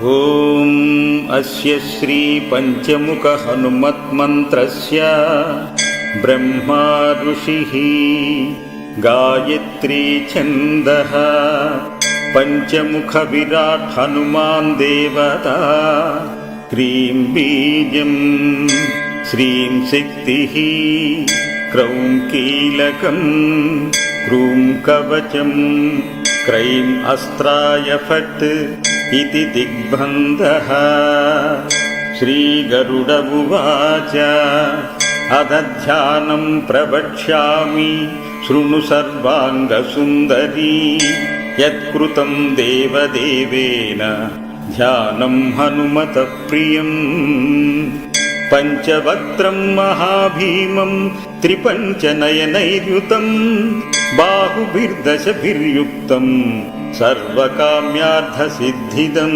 ॐ अस्य श्रीपञ्चमुखहनुमत्मन्त्रस्य ब्रह्मा ऋषिः गायत्री छन्दः पञ्चमुखविराट् हनुमान् देवता क्रीं बीजम् श्रीं शक्तिः क्रौं कीलकम् क्रूं कवचम् क्रैम् अस्त्राय फट् इति दिग्बन्धः श्रीगरुड उवाच अदध्यानं प्रवक्ष्यामि शृणु सर्वाङ्गसुन्दरी यत्कृतं देवदेवेन ध्यानं हनुमतः प्रियम् पञ्चवक्त्रं महाभीमं त्रिपञ्चनयनैर्युतं బాహుభిర్దశభిర్యుక్తం సర్వకామ్యార్థసిద్ధిదం